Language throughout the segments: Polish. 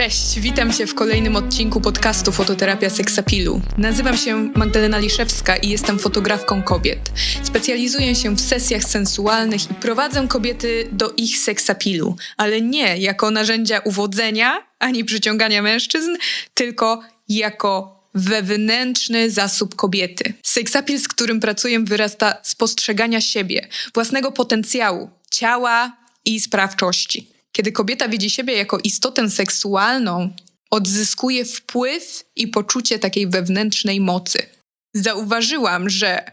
Cześć, witam Cię w kolejnym odcinku podcastu Fototerapia Seksapilu. Nazywam się Magdalena Liszewska i jestem fotografką kobiet. Specjalizuję się w sesjach sensualnych i prowadzę kobiety do ich seksapilu, ale nie jako narzędzia uwodzenia ani przyciągania mężczyzn, tylko jako wewnętrzny zasób kobiety. Seksapil, z którym pracuję, wyrasta z postrzegania siebie, własnego potencjału, ciała i sprawczości. Kiedy kobieta widzi siebie jako istotę seksualną, odzyskuje wpływ i poczucie takiej wewnętrznej mocy. Zauważyłam, że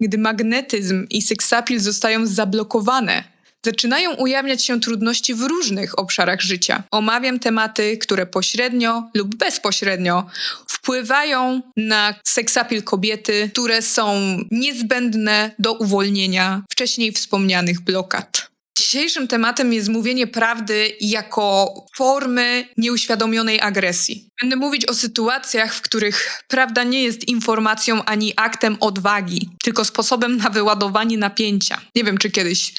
gdy magnetyzm i seksapil zostają zablokowane, zaczynają ujawniać się trudności w różnych obszarach życia. Omawiam tematy, które pośrednio lub bezpośrednio wpływają na seksapil kobiety, które są niezbędne do uwolnienia wcześniej wspomnianych blokad. Dzisiejszym tematem jest mówienie prawdy jako formy nieuświadomionej agresji. Będę mówić o sytuacjach, w których prawda nie jest informacją ani aktem odwagi, tylko sposobem na wyładowanie napięcia. Nie wiem, czy kiedyś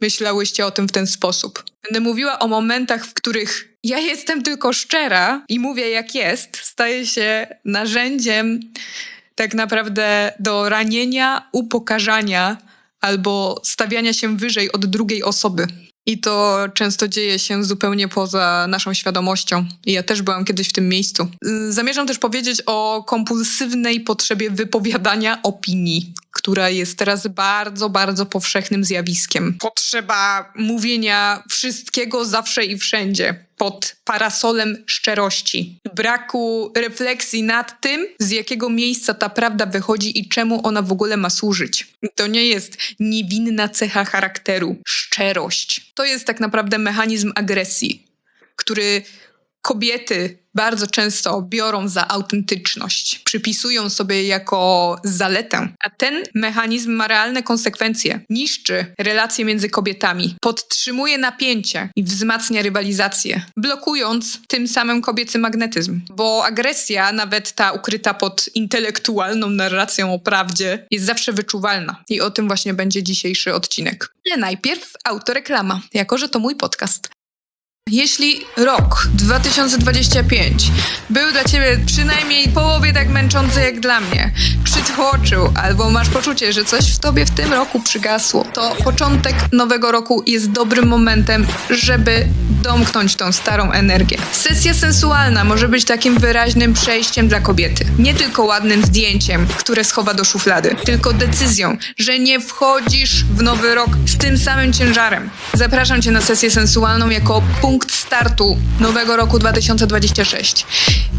myślałyście o tym w ten sposób. Będę mówiła o momentach, w których ja jestem tylko szczera i mówię jak jest, staje się narzędziem tak naprawdę do ranienia, upokarzania albo stawiania się wyżej od drugiej osoby. I to często dzieje się zupełnie poza naszą świadomością. I ja też byłam kiedyś w tym miejscu. Zamierzam też powiedzieć o kompulsywnej potrzebie wypowiadania opinii, która jest teraz bardzo, bardzo powszechnym zjawiskiem. Potrzeba mówienia wszystkiego zawsze i wszędzie pod parasolem szczerości, braku refleksji nad tym, z jakiego miejsca ta prawda wychodzi i czemu ona w ogóle ma służyć. To nie jest niewinna cecha charakteru, szczerość. To jest tak naprawdę mechanizm agresji, który kobiety bardzo często biorą za autentyczność, przypisują sobie jako zaletę, a ten mechanizm ma realne konsekwencje. Niszczy relacje między kobietami, podtrzymuje napięcie i wzmacnia rywalizację, blokując tym samym kobiecy magnetyzm. Bo agresja, nawet ta ukryta pod intelektualną narracją o prawdzie, jest zawsze wyczuwalna. I o tym właśnie będzie dzisiejszy odcinek. Ale najpierw autoreklama, jako że to mój podcast. Jeśli rok 2025 był dla ciebie przynajmniej połowie tak męczący jak dla mnie, przytłoczył, albo masz poczucie, że coś w tobie w tym roku przygasło, to początek nowego roku jest dobrym momentem, żeby domknąć tą starą energię. Sesja sensualna może być takim wyraźnym przejściem dla kobiety. Nie tylko ładnym zdjęciem, które schowa do szuflady, tylko decyzją, że nie wchodzisz w nowy rok z tym samym ciężarem. Zapraszam cię na sesję sensualną jako punkt startu nowego roku 2026.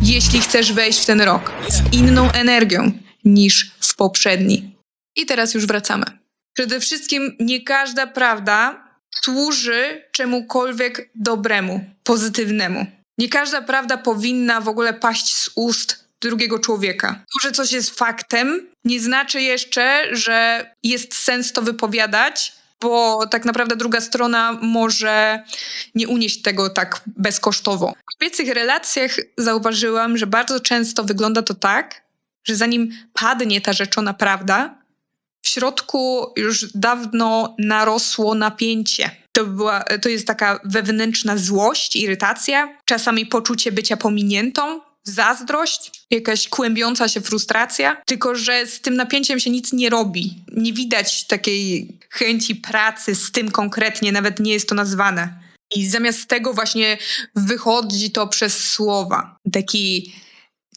Jeśli chcesz wejść w ten rok z inną energią niż w poprzedni. I teraz już wracamy. Przede wszystkim nie każda prawda służy czemukolwiek dobremu, pozytywnemu. Nie każda prawda powinna w ogóle paść z ust drugiego człowieka. To, że coś jest faktem, nie znaczy jeszcze, że jest sens to wypowiadać, bo tak naprawdę druga strona może nie unieść tego tak bezkosztowo. W kobiecych relacjach zauważyłam, że bardzo często wygląda to tak, że zanim padnie ta rzeczona prawda, w środku już dawno narosło napięcie. To, była, to jest taka wewnętrzna złość, irytacja, czasami poczucie bycia pominiętą, zazdrość, jakaś kłębiąca się frustracja, tylko że z tym napięciem się nic nie robi. Nie widać takiej chęci pracy z tym konkretnie, nawet nie jest to nazwane. I zamiast tego właśnie wychodzi to przez słowa. Taki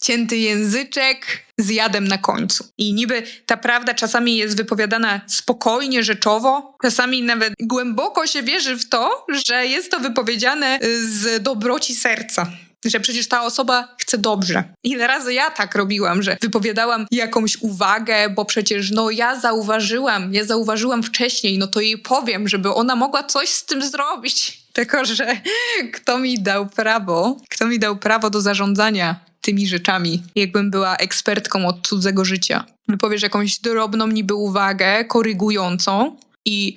cięty języczek z jadem na końcu. I niby ta prawda czasami jest wypowiadana spokojnie, rzeczowo, czasami nawet głęboko się wierzy w to, że jest to wypowiedziane z dobroci serca że przecież ta osoba chce dobrze. Ile razy ja tak robiłam, że wypowiadałam jakąś uwagę, bo przecież no ja zauważyłam, ja zauważyłam wcześniej, no to jej powiem, żeby ona mogła coś z tym zrobić. Tylko, że kto mi dał prawo, kto mi dał prawo do zarządzania tymi rzeczami, jakbym była ekspertką od cudzego życia. Wypowiesz jakąś drobną niby uwagę, korygującą i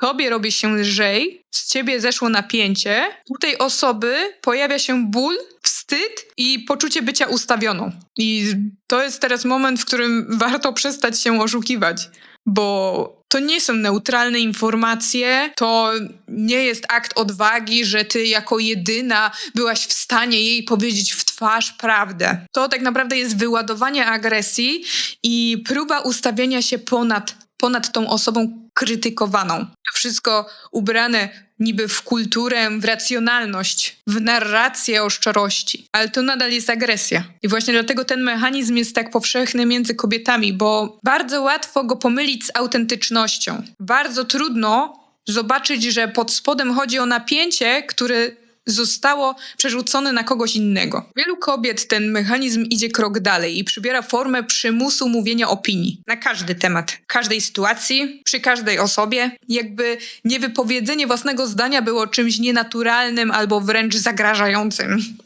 tobie robi się lżej, z ciebie zeszło napięcie, u tej osoby pojawia się ból, wstyd i poczucie bycia ustawioną. I to jest teraz moment, w którym warto przestać się oszukiwać, bo To nie są neutralne informacje, to nie jest akt odwagi, że ty jako jedyna byłaś w stanie jej powiedzieć w twarz prawdę. To tak naprawdę jest wyładowanie agresji i próba ustawienia się ponad, ponad tą osobą krytykowaną. Wszystko ubrane niby w kulturę, w racjonalność, w narrację o szczerości, ale to nadal jest agresja. I właśnie dlatego ten mechanizm jest tak powszechny między kobietami, bo bardzo łatwo go pomylić z autentycznością. Bardzo trudno zobaczyć, że pod spodem chodzi o napięcie, które zostało przerzucone na kogoś innego. Wielu kobiet ten mechanizm idzie krok dalej i przybiera formę przymusu mówienia opinii na każdy temat, każdej sytuacji, przy każdej osobie. Jakby niewypowiedzenie własnego zdania było czymś nienaturalnym albo wręcz zagrażającym.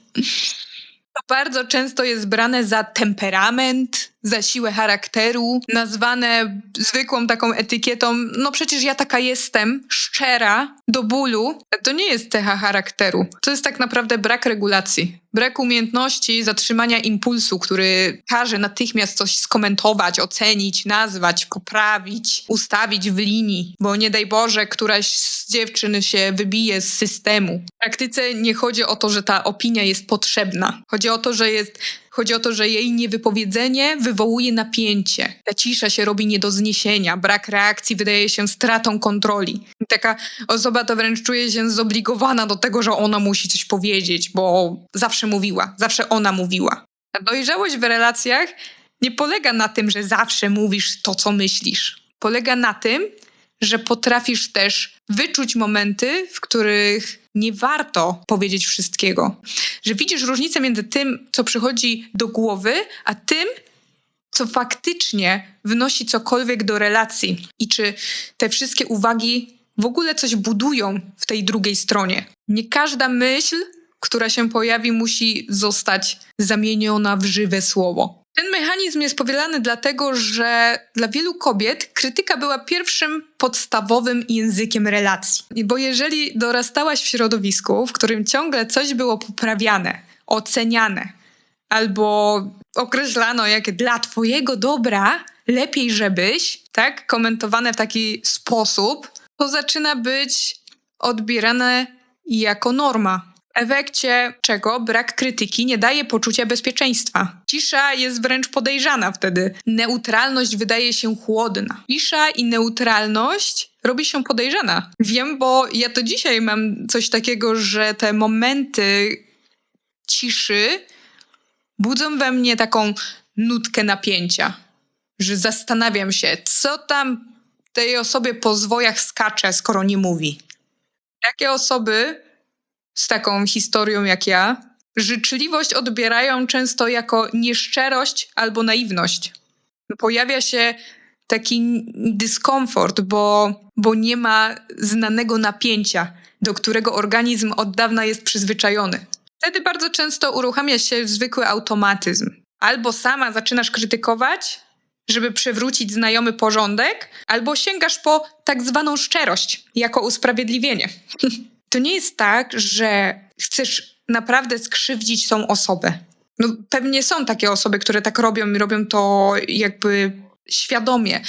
To bardzo często jest brane za temperament, za siłę charakteru, nazwane zwykłą taką etykietą, no przecież ja taka jestem, szczera, do bólu. To nie jest cecha charakteru. To jest tak naprawdę brak regulacji. Brak umiejętności zatrzymania impulsu, który każe natychmiast coś skomentować, ocenić, nazwać, poprawić, ustawić w linii, bo nie daj Boże, któraś z dziewczyn się wybije z systemu. W praktyce nie chodzi o to, że ta opinia jest potrzebna. Chodzi o to, że jest Chodzi o to, że jej niewypowiedzenie wywołuje napięcie. Ta cisza się robi nie do zniesienia, brak reakcji wydaje się stratą kontroli. Taka osoba to wręcz czuje się zobligowana do tego, że ona musi coś powiedzieć, bo zawsze mówiła, zawsze ona mówiła. Ta dojrzałość w relacjach nie polega na tym, że zawsze mówisz to, co myślisz. Polega na tym, że potrafisz też wyczuć momenty, w których nie warto powiedzieć wszystkiego. Że widzisz różnicę między tym, co przychodzi do głowy, a tym, co faktycznie wnosi cokolwiek do relacji i czy te wszystkie uwagi w ogóle coś budują w tej drugiej stronie. Nie każda myśl, która się pojawi, musi zostać zamieniona w żywe słowo. Ten mechanizm jest powielany dlatego, że dla wielu kobiet krytyka była pierwszym podstawowym językiem relacji. Bo jeżeli dorastałaś w środowisku, w którym ciągle coś było poprawiane, oceniane, albo określano jak dla twojego dobra lepiej żebyś, tak, komentowane w taki sposób, to zaczyna być odbierane jako norma efekcie czego brak krytyki nie daje poczucia bezpieczeństwa. Cisza jest wręcz podejrzana wtedy. Neutralność wydaje się chłodna. Cisza i neutralność robi się podejrzana. Wiem, bo ja to dzisiaj mam coś takiego, że te momenty ciszy budzą we mnie taką nutkę napięcia, że zastanawiam się, co tam tej osobie po zwojach skacze, skoro nie mówi. Jakie osoby z taką historią jak ja, życzliwość odbierają często jako nieszczerość albo naiwność. Pojawia się taki dyskomfort, bo, bo nie ma znanego napięcia, do którego organizm od dawna jest przyzwyczajony. Wtedy bardzo często uruchamia się zwykły automatyzm. Albo sama zaczynasz krytykować, żeby przywrócić znajomy porządek, albo sięgasz po tak zwaną szczerość jako usprawiedliwienie. to nie jest tak, że chcesz naprawdę skrzywdzić tą osobę. No, pewnie są takie osoby, które tak robią i robią to jakby świadomie,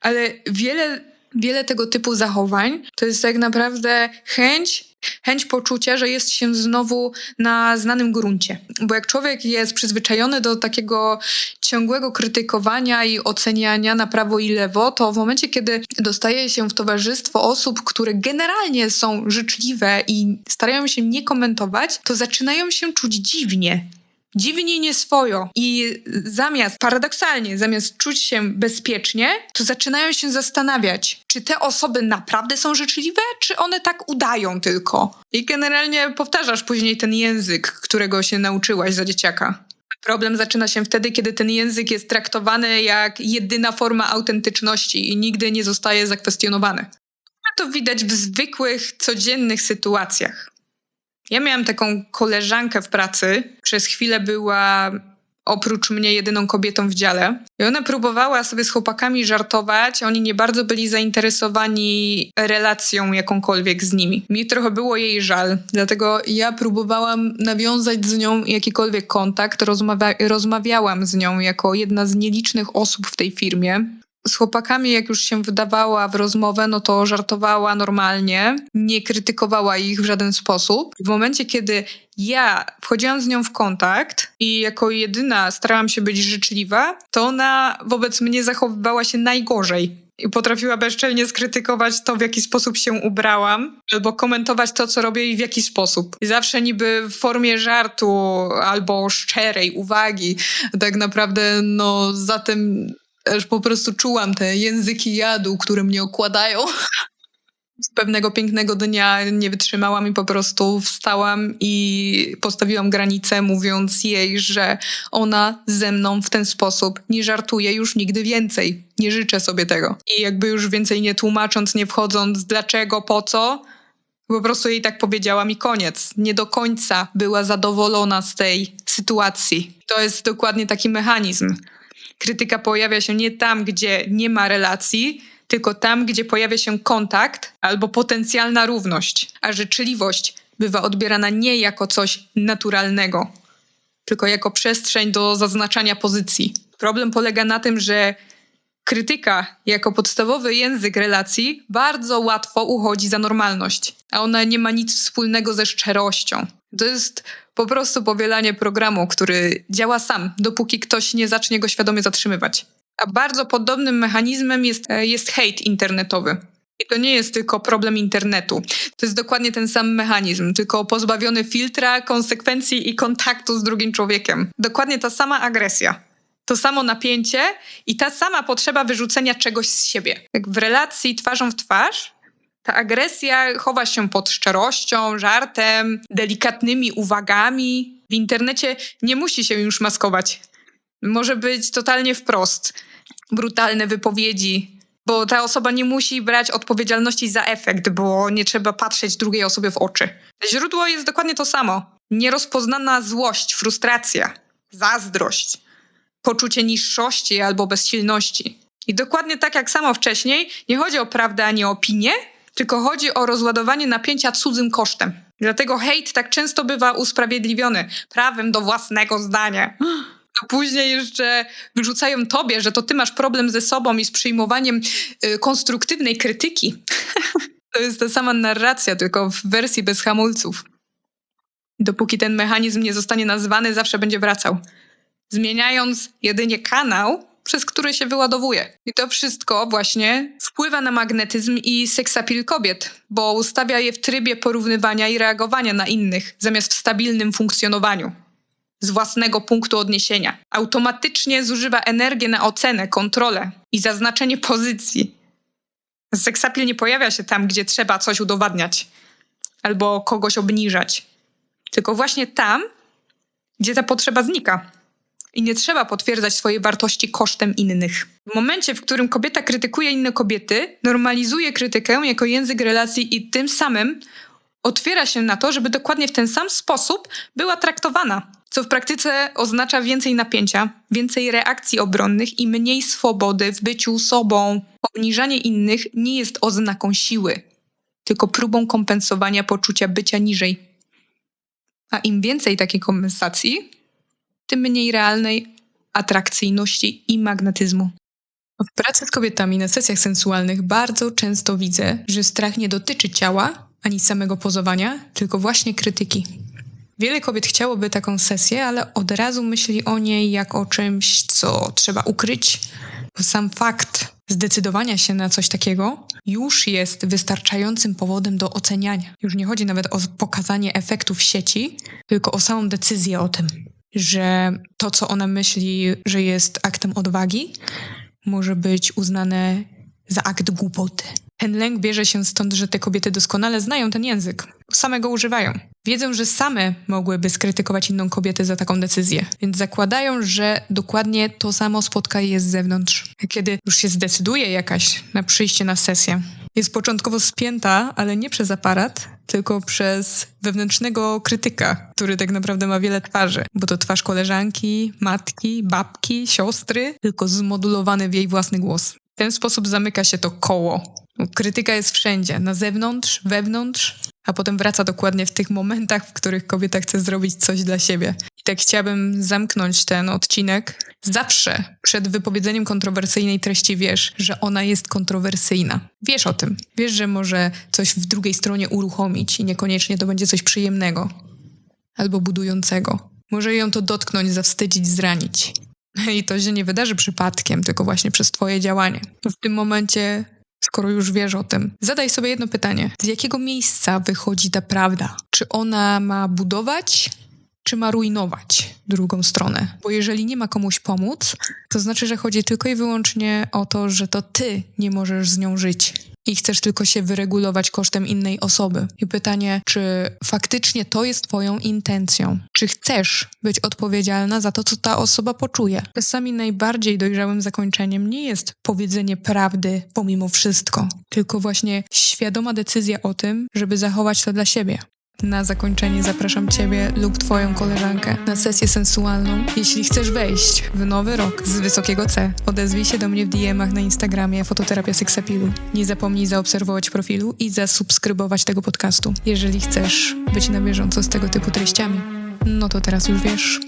ale wiele, wiele tego typu zachowań to jest tak naprawdę chęć chęć poczucia, że jest się znowu na znanym gruncie. Bo jak człowiek jest przyzwyczajony do takiego ciągłego krytykowania i oceniania na prawo i lewo, to w momencie, kiedy dostaje się w towarzystwo osób, które generalnie są życzliwe i starają się nie komentować, to zaczynają się czuć dziwnie dziwnie nieswojo i zamiast, paradoksalnie, zamiast czuć się bezpiecznie, to zaczynają się zastanawiać, czy te osoby naprawdę są życzliwe, czy one tak udają tylko. I generalnie powtarzasz później ten język, którego się nauczyłaś za dzieciaka. Problem zaczyna się wtedy, kiedy ten język jest traktowany jak jedyna forma autentyczności i nigdy nie zostaje zakwestionowany. To widać w zwykłych, codziennych sytuacjach. Ja miałam taką koleżankę w pracy. Przez chwilę była oprócz mnie jedyną kobietą w dziale. I ona próbowała sobie z chłopakami żartować. Oni nie bardzo byli zainteresowani relacją jakąkolwiek z nimi. Mi trochę było jej żal, dlatego ja próbowałam nawiązać z nią jakikolwiek kontakt. Rozmawia rozmawiałam z nią jako jedna z nielicznych osób w tej firmie. Z chłopakami, jak już się wydawała w rozmowę, no to żartowała normalnie, nie krytykowała ich w żaden sposób. W momencie, kiedy ja wchodziłam z nią w kontakt i jako jedyna starałam się być życzliwa, to ona wobec mnie zachowywała się najgorzej. I potrafiła bezczelnie skrytykować to, w jaki sposób się ubrałam, albo komentować to, co robię i w jaki sposób. I zawsze niby w formie żartu albo szczerej uwagi. Tak naprawdę, no, za tym Aż po prostu czułam te języki jadu, które mnie okładają. Pewnego pięknego dnia nie wytrzymałam i po prostu wstałam i postawiłam granicę, mówiąc jej, że ona ze mną w ten sposób nie żartuje już nigdy więcej. Nie życzę sobie tego. I jakby już więcej nie tłumacząc, nie wchodząc, dlaczego, po co, po prostu jej tak powiedziałam i koniec. Nie do końca była zadowolona z tej sytuacji. To jest dokładnie taki mechanizm krytyka pojawia się nie tam, gdzie nie ma relacji, tylko tam, gdzie pojawia się kontakt albo potencjalna równość, a życzliwość bywa odbierana nie jako coś naturalnego, tylko jako przestrzeń do zaznaczania pozycji. Problem polega na tym, że krytyka jako podstawowy język relacji bardzo łatwo uchodzi za normalność, a ona nie ma nic wspólnego ze szczerością. To jest po prostu powielanie programu, który działa sam, dopóki ktoś nie zacznie go świadomie zatrzymywać. A bardzo podobnym mechanizmem jest, e, jest hejt internetowy. I to nie jest tylko problem internetu. To jest dokładnie ten sam mechanizm, tylko pozbawiony filtra, konsekwencji i kontaktu z drugim człowiekiem. Dokładnie ta sama agresja. To samo napięcie i ta sama potrzeba wyrzucenia czegoś z siebie. Jak w relacji twarzą w twarz, ta agresja chowa się pod szczerością, żartem, delikatnymi uwagami. W internecie nie musi się już maskować. Może być totalnie wprost. Brutalne wypowiedzi, bo ta osoba nie musi brać odpowiedzialności za efekt, bo nie trzeba patrzeć drugiej osobie w oczy. Źródło jest dokładnie to samo. Nierozpoznana złość, frustracja, zazdrość, poczucie niższości albo bezsilności. I dokładnie tak jak samo wcześniej, nie chodzi o prawdę ani o opinię, tylko chodzi o rozładowanie napięcia cudzym kosztem. Dlatego hejt tak często bywa usprawiedliwiony prawem do własnego zdania. A później jeszcze wyrzucają tobie, że to ty masz problem ze sobą i z przyjmowaniem y, konstruktywnej krytyki. to jest ta sama narracja, tylko w wersji bez hamulców. Dopóki ten mechanizm nie zostanie nazwany, zawsze będzie wracał. Zmieniając jedynie kanał, przez który się wyładowuje. I to wszystko właśnie wpływa na magnetyzm i seksapil kobiet, bo ustawia je w trybie porównywania i reagowania na innych, zamiast w stabilnym funkcjonowaniu z własnego punktu odniesienia. Automatycznie zużywa energię na ocenę, kontrolę i zaznaczenie pozycji. Seksapil nie pojawia się tam, gdzie trzeba coś udowadniać albo kogoś obniżać, tylko właśnie tam, gdzie ta potrzeba znika i nie trzeba potwierdzać swojej wartości kosztem innych. W momencie, w którym kobieta krytykuje inne kobiety, normalizuje krytykę jako język relacji i tym samym otwiera się na to, żeby dokładnie w ten sam sposób była traktowana, co w praktyce oznacza więcej napięcia, więcej reakcji obronnych i mniej swobody w byciu sobą. Obniżanie innych nie jest oznaką siły, tylko próbą kompensowania poczucia bycia niżej. A im więcej takiej kompensacji, tym mniej realnej atrakcyjności i magnetyzmu. W pracy z kobietami na sesjach sensualnych bardzo często widzę, że strach nie dotyczy ciała ani samego pozowania, tylko właśnie krytyki. Wiele kobiet chciałoby taką sesję, ale od razu myśli o niej jak o czymś, co trzeba ukryć. Bo sam fakt zdecydowania się na coś takiego już jest wystarczającym powodem do oceniania. Już nie chodzi nawet o pokazanie efektów sieci, tylko o samą decyzję o tym że to, co ona myśli, że jest aktem odwagi, może być uznane za akt głupoty. Ten lęk bierze się stąd, że te kobiety doskonale znają ten język, same go używają. Wiedzą, że same mogłyby skrytykować inną kobietę za taką decyzję, więc zakładają, że dokładnie to samo spotka je z zewnątrz. Kiedy już się zdecyduje jakaś na przyjście na sesję, jest początkowo spięta, ale nie przez aparat, tylko przez wewnętrznego krytyka, który tak naprawdę ma wiele twarzy, bo to twarz koleżanki, matki, babki, siostry, tylko zmodulowany w jej własny głos. W ten sposób zamyka się to koło. Krytyka jest wszędzie, na zewnątrz, wewnątrz, a potem wraca dokładnie w tych momentach, w których kobieta chce zrobić coś dla siebie. I tak chciałabym zamknąć ten odcinek. Zawsze przed wypowiedzeniem kontrowersyjnej treści wiesz, że ona jest kontrowersyjna. Wiesz o tym. Wiesz, że może coś w drugiej stronie uruchomić i niekoniecznie to będzie coś przyjemnego albo budującego. Może ją to dotknąć, zawstydzić, zranić. I to się nie wydarzy przypadkiem, tylko właśnie przez Twoje działanie. W tym momencie, skoro już wiesz o tym, zadaj sobie jedno pytanie: z jakiego miejsca wychodzi ta prawda? Czy ona ma budować, czy ma rujnować drugą stronę? Bo jeżeli nie ma komuś pomóc, to znaczy, że chodzi tylko i wyłącznie o to, że to Ty nie możesz z nią żyć i chcesz tylko się wyregulować kosztem innej osoby. I pytanie, czy faktycznie to jest Twoją intencją? Czy chcesz być odpowiedzialna za to, co ta osoba poczuje? Czasami najbardziej dojrzałym zakończeniem nie jest powiedzenie prawdy pomimo wszystko, tylko właśnie świadoma decyzja o tym, żeby zachować to dla siebie. Na zakończenie zapraszam Ciebie lub Twoją koleżankę na sesję sensualną. Jeśli chcesz wejść w nowy rok z wysokiego C, odezwij się do mnie w DM-ach na Instagramie Fototerapia Seksapilu. Nie zapomnij zaobserwować profilu i zasubskrybować tego podcastu, jeżeli chcesz być na bieżąco z tego typu treściami. No to teraz już wiesz.